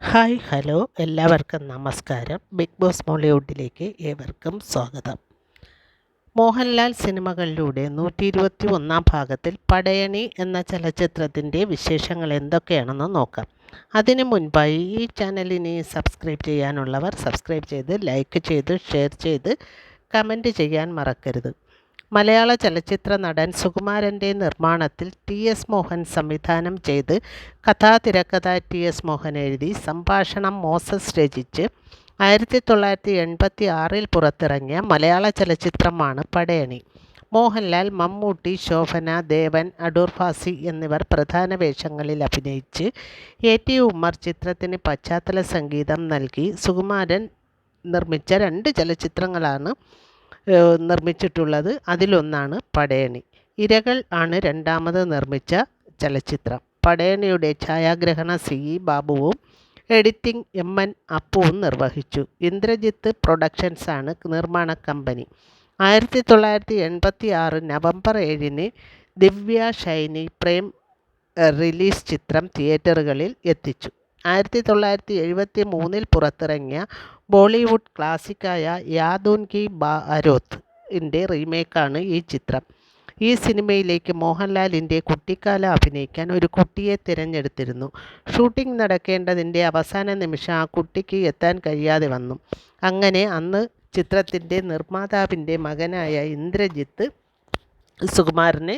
Hi hello. എല്ലാവർക്കും നമസ്കാരം. Big boss മോളിവുഡിലേക്ക് ഏവർക്കും സ്വാഗതം. മോഹൻലാൽ സിനിമകളിലൂടെ നൂറ്റി ഇരുപത്തി ഒന്നാം ഭാഗത്തിൽ പടയണി എന്ന ചലച്ചിത്രത്തിന്റെ വിശേഷങ്ങൾ എന്തൊക്കെയാണെന്ന് നോക്കാം. അതിനു മുൻപായി ഈ ചാനലിനെ സബ്സ്ക്രൈബ് ചെയ്യാനുള്ളവർ സബ്സ്ക്രൈബ് ചെയ്ത് ലൈക്ക് ചെയ്ത് ഷെയർ ചെയ്ത് കമന്റ് ചെയ്യാൻ മറക്കരുത്. മലയാള ചലച്ചിത്ര നടൻ സുകുമാരന്റെ നിർമ്മാണത്തിൽ ടി എസ് മോഹൻ സംവിധാനം ചെയ്ത് കഥാതിരക്കഥ ടി എസ് മോഹൻ എഴുതി സംഭാഷണം മോസസ് രചിച്ച് ആയിരത്തി തൊള്ളായിരത്തി എൺപത്തി ആറിൽ പുറത്തിറങ്ങിയ മലയാള ചലച്ചിത്രമാണ് പടയണി. മോഹൻലാൽ മമ്മൂട്ടി ശോഭന ദേവൻ അടൂർ ഫാസി എന്നിവർ പ്രധാന വേഷങ്ങളിൽ അഭിനയിച്ച് എ ടി ഉമ്മർ ചിത്രത്തിന് പശ്ചാത്തല സംഗീതം നൽകി. സുകുമാരൻ നിർമ്മിച്ച രണ്ട് ചലച്ചിത്രങ്ങളാണ് നിർമ്മിച്ചിട്ടുള്ളത് അതിലൊന്നാണ് പടയണി. ഇരകൾ ആണ് രണ്ടാമത് നിർമ്മിച്ച ചലച്ചിത്രം. പടയണിയുടെ ഛായാഗ്രഹണ സി. ഇ. ബാബുവും എഡിറ്റിംഗ് എം. എൻ. അപ്പുവും നിർവഹിച്ചു. ഇന്ദ്രജിത്ത് പ്രൊഡക്ഷൻസാണ് നിർമ്മാണ കമ്പനി. ആയിരത്തി തൊള്ളായിരത്തി എൺപത്തി ആറ് നവംബർ ഏഴിന് ദിവ്യ ഷൈനി പ്രേം റിലീസ് ചിത്രം തിയേറ്ററുകളിൽ എത്തിച്ചു. ആയിരത്തി തൊള്ളായിരത്തി എഴുപത്തി മൂന്നിൽ പുറത്തിറങ്ങിയ ബോളിവുഡ് ക്ലാസിക്കായ യാദൂൻ കി ബാരോത്ത് ഇന്റെ റീമേക്കാണ് ഈ ചിത്രം. ഈ സിനിമയിലേക്ക് മോഹൻലാലിന്റെ കുട്ടിക്കാലം അഭിനയിക്കാൻ ഒരു കുട്ടിയെ തിരഞ്ഞെടുത്തിരുന്നു. ഷൂട്ടിംഗ് നടക്കേണ്ടതിന്റെ അവസാന നിമിഷം ആ കുട്ടിക്ക് എത്താൻ കഴിയാതെ വന്നു. അങ്ങനെ അന്ന് ചിത്രത്തിന്റെ നിർമ്മാതാവിന്റെ മകനായ ഇന്ദ്രജിത്ത് സുകുമാരന്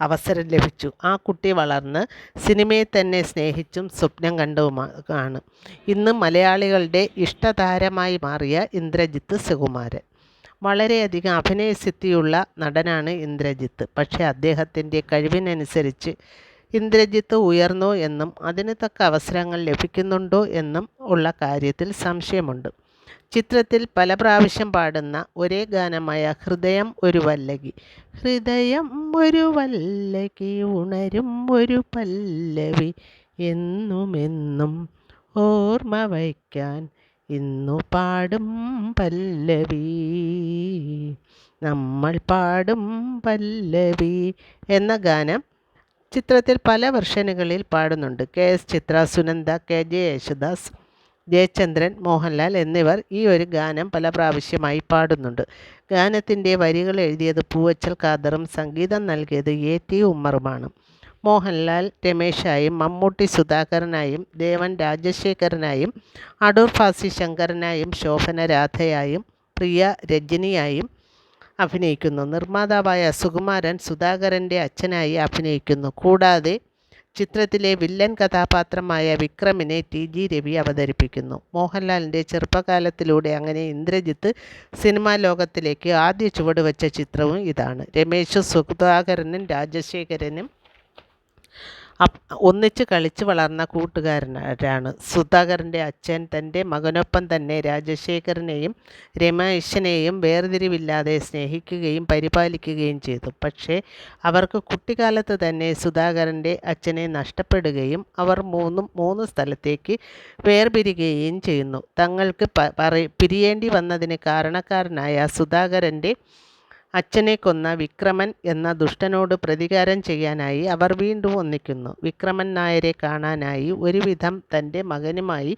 അവസരം ലഭിച്ചു. ആ കുട്ടി വളർന്ന് സിനിമയെ തന്നെ സ്നേഹിച്ചും സ്വപ്നം കണ്ടുമാണ് ഇന്ന് മലയാളികളുടെ ഇഷ്ടതാരമായി മാറിയ ഇന്ദ്രജിത്ത് സുകുമാരൻ. വളരെയധികം അഭിനയസിദ്ധിയുള്ള നടനാണ് ഇന്ദ്രജിത്ത്. പക്ഷേ അദ്ദേഹത്തിന്റെ കഴിവിനനുസരിച്ച് ഇന്ദ്രജിത്ത് ഉയർന്നോ എന്നും അതിന് തക്ക അവസരങ്ങൾ ലഭിക്കുന്നുണ്ടോ എന്നും ഉള്ള കാര്യത്തിൽ സംശയമുണ്ട്. ചിത്രത്തിൽ പല പ്രാവശ്യം പാടുന്ന ഒരേ ഗാനമായ ഹൃദയം ഒരു വല്ലകി. ഹൃദയം ഒരു വല്ലകി ഉണരും ഒരു പല്ലവി. എന്നുമെന്നും ഓർമ്മ വയ്ക്കാൻ ഇന്നു പാടും പല്ലവി. നമ്മൾ പാടും പല്ലവി എന്ന ഗാനം ചിത്രത്തിൽ പല വെർഷനുകളിൽ പാടുന്നുണ്ട്. K S Chithra Sunanda K J Yesudas Jayachandran Mohanlal എന്നിവർ ഈ ഒരു ഗാനം പല പ്രാവശ്യമായി പാടുന്നുണ്ട്. ഗാനത്തിന്റെ വരികൾ എഴുതിയത് പൂവച്ചൽ ഖാദറും സംഗീതം നൽകിയത് എ ടി ഉമ്മറുമാണ്. മോഹൻലാൽ രമേശായും മമ്മൂട്ടി സുധാകരനായും ദേവൻ രാജശേഖരനായും അടൂർ ഫാസി ശങ്കരനായും ശോഭന രാധയായും പ്രിയ രജനിയായും അഭിനയിക്കുന്നു. നിർമ്മാതാവായ സുകുമാരൻ സുധാകരന്റെ അച്ഛനായി അഭിനയിക്കുന്നു. കൂടാതെ ചിത്രത്തിലെ വില്ലൻ കഥാപാത്രമായ വിക്രമിനെ ടി. ജി. രവി അവതരിപ്പിക്കുന്നു. മോഹൻലാലിന്റെ ചെറുപ്പകാലത്തിലൂടെ അങ്ങനെ ഇന്ദ്രജിത്ത് സിനിമാ ലോകത്തിലേക്ക് ആദ്യ ചുവടുവെച്ച ചിത്രവും ഇതാണ്. രമേശ് സുധാകരനും രാജശേഖരനും ഒന്നിച്ച് കളിച്ച് വളർന്ന കൂട്ടുകാരനാണ് സുധാകരന്റെ അച്ഛൻ തന്റെ മകനൊപ്പം തന്നെ രാജശേഖരനെയും രമേശനെയും വേർതിരിവില്ലാതെ സ്നേഹിക്കുകയും പരിപാലിക്കുകയും ചെയ്തു. പക്ഷേ അവർക്ക് കുട്ടിക്കാലത്ത് തന്നെ സുധാകരന്റെ അച്ഛനെ നഷ്ടപ്പെടുകയും അവർ മൂന്നും മൂന്ന് സ്ഥലത്തേക്ക് വേർപിരിയുകയും ചെയ്യുന്നു. തങ്ങൾക്ക് പിരിയേണ്ടി വന്നതിന് കാരണക്കാരനായ സുധാകരന്റെ അച്ഛനെ കൊന്ന വിക്രമൻ എന്ന ദുഷ്ടനോട് പ്രതികാരം ചെയ്യാനായി അവർ വീണ്ടും ഒന്നിക്കുന്നു. വിക്രമൻ നായരെ കാണാനായി ഒരുവിധം തന്റെ മകനുമായി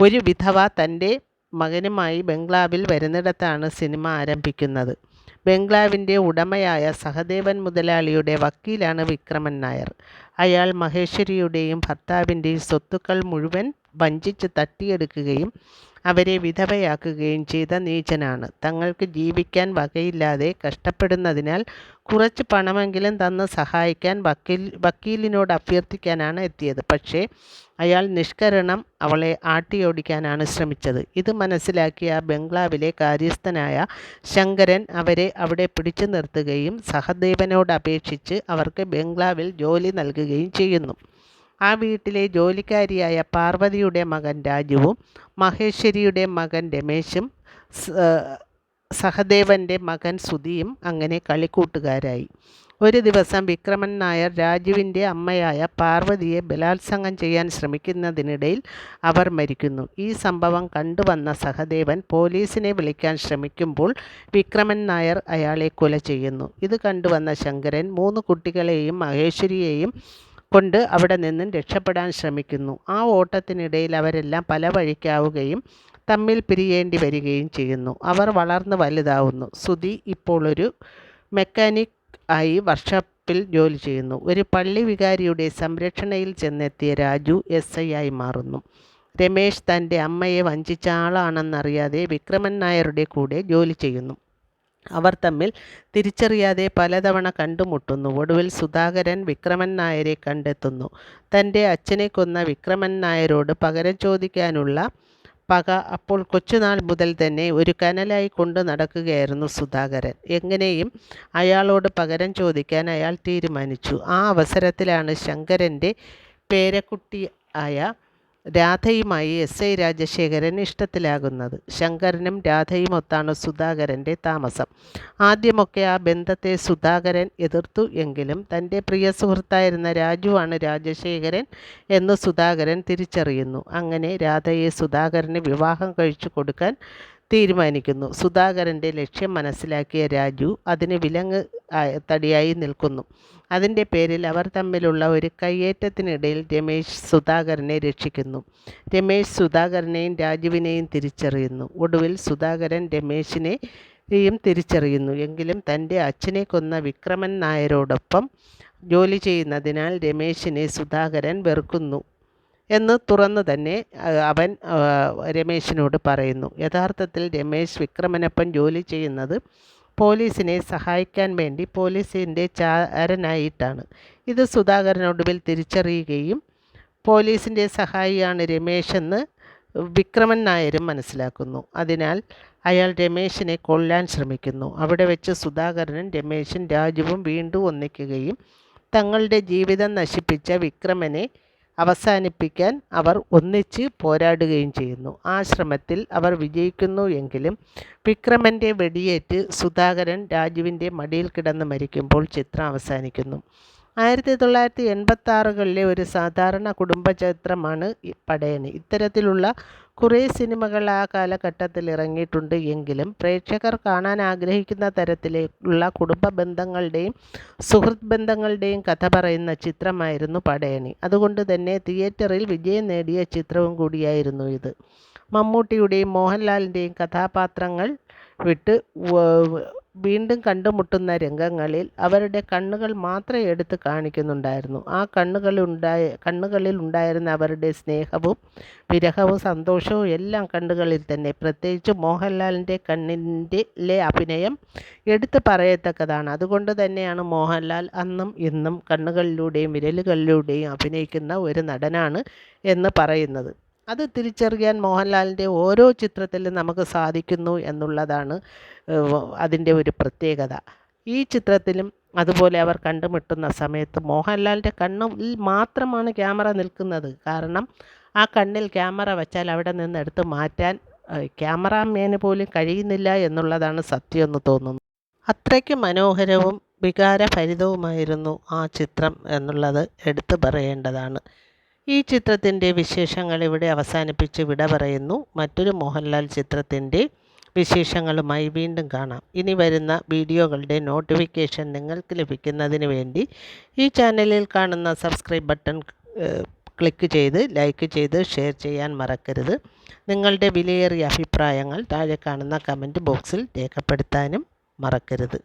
ഒരു വിധവ തന്റെ മകനുമായി ബംഗ്ലാവിൽ വരുന്നിടത്താണ് സിനിമ ആരംഭിക്കുന്നത്. ബംഗ്ലാവിന്റെ ഉടമയായ സഹദേവൻ മുതലാളിയുടെ വക്കീലാണ് വിക്രമൻ നായർ. അയാൾ മഹേശ്വരിയുടെയും ഭർത്താവിന്റെയും സ്വത്തുക്കൾ മുഴുവൻ വഞ്ചിച്ച് തട്ടിയെടുക്കുകയും അവരെ വിധവയാക്കുകയും ചെയ്ത നീചനാണ്. തങ്ങൾക്ക് ജീവിക്കാൻ വകയില്ലാതെ കഷ്ടപ്പെടുന്നതിനാൽ കുറച്ച് പണമെങ്കിലും തന്ന് സഹായിക്കാൻ വക്കീൽ വക്കീലിനോട് അഭ്യർത്ഥിക്കാനാണ് എത്തിയത്. പക്ഷേ അയാൾ നിഷ്കരണം അവളെ ആട്ടിയോടിക്കാനാണ് ശ്രമിച്ചത്. ഇത് മനസ്സിലാക്കിയ ബംഗ്ലാവിലെ കാര്യസ്ഥനായ ശങ്കരൻ അവരെ അവിടെ പിടിച്ചു നിർത്തുകയും സഹദേവനോട് അപേക്ഷിച്ച് അവർക്ക് ബംഗ്ലാവിൽ ജോലി നൽകുകയും ചെയ്യുന്നു. ആ വീട്ടിലെ ജോലിക്കാരിയായ പാർവതിയുടെ മകൻ രാജുവും മഹേശ്വരിയുടെ മകൻ രമേശും സഹദേവന്റെ മകൻ സുധിയും അങ്ങനെ കളിക്കൂട്ടുകാരായി. ഒരു ദിവസം വിക്രമൻ നായർ രാജുവിന്റെ അമ്മയായ പാർവതിയെ ബലാത്സംഗം ചെയ്യാൻ ശ്രമിക്കുന്നതിനിടയിൽ അവർ മരിക്കുന്നു. ഈ സംഭവം കണ്ടുവന്ന സഹദേവൻ പോലീസിനെ വിളിക്കാൻ ശ്രമിക്കുമ്പോൾ വിക്രമൻ നായർ അയാളെ കൊല ചെയ്യുന്നു. ഇത് കണ്ടുവന്ന ശങ്കരൻ മൂന്ന് കുട്ടികളെയും മഹേശ്വരിയെയും കൊണ്ട് അവിടെ നിന്നും രക്ഷപ്പെടാൻ ശ്രമിക്കുന്നു. ആ ഓട്ടത്തിനിടയിൽ അവരെല്ലാം പല വഴിക്കാവുകയും തമ്മിൽ പിരിയേണ്ടി വരികയും ചെയ്യുന്നു. അവർ വളർന്ന് വലുതാവുന്നു. സുധി ഇപ്പോൾ ഒരു മെക്കാനിക് ആയി വർക്ക്ഷോപ്പിൽ ജോലി ചെയ്യുന്നു. ഒരു പള്ളി വികാരിയുടെ സംരക്ഷണയിൽ ചെന്നെത്തിയ രാജു എസ് ഐ ആയി മാറുന്നു. രമേശ് തന്റെ അമ്മയെ വഞ്ചിച്ച ആളാണെന്നറിയാതെ വിക്രമൻ നായരുടെ കൂടെ ജോലി ചെയ്യുന്നു. അവർ തമ്മിൽ തിരിച്ചറിയാതെ പലതവണ കണ്ടുമുട്ടുന്നു. ഒടുവിൽ സുധാകരൻ വിക്രമൻ നായരെ കണ്ടെത്തുന്നു. തന്റെ അച്ഛനെ കൊന്ന വിക്രമൻ നായരോട് പകരം ചോദിക്കാനുള്ള പക അപ്പോൾ കൊച്ചുനാൾ മുതൽ തന്നെ ഒരു കനലായി കൊണ്ടു നടക്കുകയായിരുന്നു സുധാകരൻ. എങ്ങനെയും അയാളോട് പകരം ചോദിക്കാൻ അയാൾ തീരുമാനിച്ചു. ആ അവസരത്തിലാണ് ശങ്കരന്റെ പേരക്കുട്ടി ആയ രാധയുമായി എസ് ഐ രാജശേഖരൻ ഇഷ്ടത്തിലാകുന്നത്. ശങ്കരനും രാധയും ഒത്താണ് സുധാകരന്റെ താമസം. ആദ്യമൊക്കെ ആ ബന്ധത്തെ സുധാകരൻ എതിർത്തു എങ്കിലും തന്റെ പ്രിയ സുഹൃത്തായിരുന്ന രാജുവാണ് രാജശേഖരൻ എന്ന് സുധാകരൻ തിരിച്ചറിയുന്നു. അങ്ങനെ രാധയെ സുധാകരന് വിവാഹം കഴിച്ചു കൊടുക്കാൻ തീരുമാനിക്കുന്നു. സുധാകരന്റെ ലക്ഷ്യം മനസ്സിലാക്കിയ രാജു അതിന് വിലങ്ങ് തടിയായി നിൽക്കുന്നു. അതിന്റെ പേരിൽ അവർ തമ്മിലുള്ള ഒരു കയ്യേറ്റത്തിനിടയിൽ രമേശ് സുധാകരനെ രക്ഷിക്കുന്നു. രമേശ് സുധാകരനെയും രാജുവിനെയും തിരിച്ചറിയുന്നു. ഒടുവിൽ സുധാകരൻ രമേശിനെയും തിരിച്ചറിയുന്നു. എങ്കിലും തന്റെ അച്ഛനെ കൊന്ന വിക്രമൻ നായരോടൊപ്പം ജോലി ചെയ്യുന്നതിനാൽ രമേശിനെ സുധാകരൻ വെറുക്കുന്നു എന്ന് തുറന്നു തന്നെ അവൻ രമേശിനോട് പറയുന്നു. യഥാർത്ഥത്തിൽ രമേശ് വിക്രമനൊപ്പം ജോലി ചെയ്യുന്നത് പോലീസിനെ സഹായിക്കാൻ വേണ്ടി പോലീസിന്റെ ചാരനായിട്ടാണ്. ഇത് സുധാകരനൊടുവിൽ തിരിച്ചറിയുകയും പോലീസിന്റെ സഹായിയാണ് രമേശെന്ന് വിക്രമൻ നായരും മനസ്സിലാക്കുന്നു. അതിനാൽ അയാൾ രമേശിനെ കൊല്ലാൻ ശ്രമിക്കുന്നു. അവിടെ വെച്ച് സുധാകരനും രമേശും രാജുവും വീണ്ടും ഒന്നിക്കുകയും തങ്ങളുടെ ജീവിതം നശിപ്പിച്ച വിക്രമനെ അവസാനിപ്പിക്കാൻ അവർ ഒന്നിച്ച് പോരാടുകയും ചെയ്യുന്നു. ആ ശ്രമത്തിൽ അവർ വിജയിക്കുന്നു എങ്കിലും വിക്രമന്റെ വെടിയേറ്റ് സുധാകരൻ രാജുവിന്റെ മടിയിൽ കിടന്ന് മരിക്കുമ്പോൾ ചിത്രം അവസാനിക്കുന്നു. ആയിരത്തി തൊള്ളായിരത്തി എൺപത്തി ആറുകളിലെ ഒരു സാധാരണ കുടുംബ ചിത്രമാണ് പടയണി. ഇത്തരത്തിലുള്ള കുറേ സിനിമകൾ ആ കാലഘട്ടത്തിൽ ഇറങ്ങിയിട്ടുണ്ട് എങ്കിലും പ്രേക്ഷകർ കാണാൻ ആഗ്രഹിക്കുന്ന തരത്തിലേക്കുള്ള കുടുംബ ബന്ധങ്ങളുടെയും സുഹൃത്ത് ബന്ധങ്ങളുടെയും കഥ പറയുന്ന ചിത്രമായിരുന്നു പടയണി. അതുകൊണ്ട് തന്നെ തിയേറ്ററിൽ വിജയം നേടിയ ചിത്രവും കൂടിയായിരുന്നു ഇത്. മമ്മൂട്ടിയുടെയും മോഹൻലാലിന്റെയും കഥാപാത്രങ്ങൾ വിട്ട് വീണ്ടും കണ്ടുമുട്ടുന്ന രംഗങ്ങളിൽ അവരുടെ കണ്ണുകൾ മാത്രമേ എടുത്ത് കാണിക്കുന്നുണ്ടായിരുന്നു. ആ കണ്ണുകളുണ്ടായ കണ്ണുകളിൽ ഉണ്ടായിരുന്ന അവരുടെ സ്നേഹവും വിരഹവും സന്തോഷവും എല്ലാം കണ്ണുകളിൽ തന്നെ. പ്രത്യേകിച്ച് മോഹൻലാലിന്റെ കണ്ണിന്റെ അഭിനയം എടുത്ത് പറയത്തക്കതാണ്. അതുകൊണ്ട് തന്നെയാണ് മോഹൻലാൽ അന്നും ഇന്നും കണ്ണുകളിലൂടെയും വിരലുകളിലൂടെയും അഭിനയിക്കുന്ന ഒരു നടനാണ് എന്ന് പറയുന്നത്. അത് തിരിച്ചറിയാൻ മോഹൻലാലിന്റെ ഓരോ ചിത്രത്തിലും നമുക്ക് സാധിക്കുന്നു എന്നുള്ളതാണ് അതിന്റെ ഒരു പ്രത്യേകത. ഈ ചിത്രത്തിലും അതുപോലെ അവർ കണ്ടുമുട്ടുന്ന സമയത്ത് മോഹൻലാലിന്റെ കണ്ണിൽ മാത്രമാണ് ക്യാമറ നിൽക്കുന്നത്. കാരണം ആ കണ്ണിൽ ക്യാമറ വെച്ചാൽ അവിടെ നിന്ന് എടുത്ത് മാറ്റാൻ ക്യാമറാമാന് പോലും കഴിയുന്നില്ല എന്നുള്ളതാണ് സത്യം എന്ന് തോന്നുന്നു. അത്രയ്ക്ക് മനോഹരവും വികാരഭരിതവുമായിരുന്നു ആ ചിത്രം എന്നുള്ളത് എടുത്തു പറയേണ്ടതാണ്. ഈ ചിത്രത്തിന്റെ വിശേഷങ്ങൾ ഇവിടെ അവസാനിപ്പിച്ച് വിട പറയുന്നു. മറ്റൊരു മോഹൻലാൽ ചിത്രത്തിന്റെ വിശേഷങ്ങളുമായി വീണ്ടും കാണാം. ഇനി വരുന്ന വീഡിയോകളുടെ നോട്ടിഫിക്കേഷൻ നിങ്ങൾക്ക് ലഭിക്കുന്നതിന് വേണ്ടി ഈ ചാനലിൽ കാണുന്ന സബ്സ്ക്രൈബ് ബട്ടൺ ക്ലിക്ക് ചെയ്ത് ലൈക്ക് ചെയ്ത് ഷെയർ ചെയ്യാൻ മറക്കരുത്. നിങ്ങളുടെ വിലയേറിയ അഭിപ്രായങ്ങൾ താഴെ കാണുന്ന കമന്റ് ബോക്സിൽ രേഖപ്പെടുത്താനും മറക്കരുത്.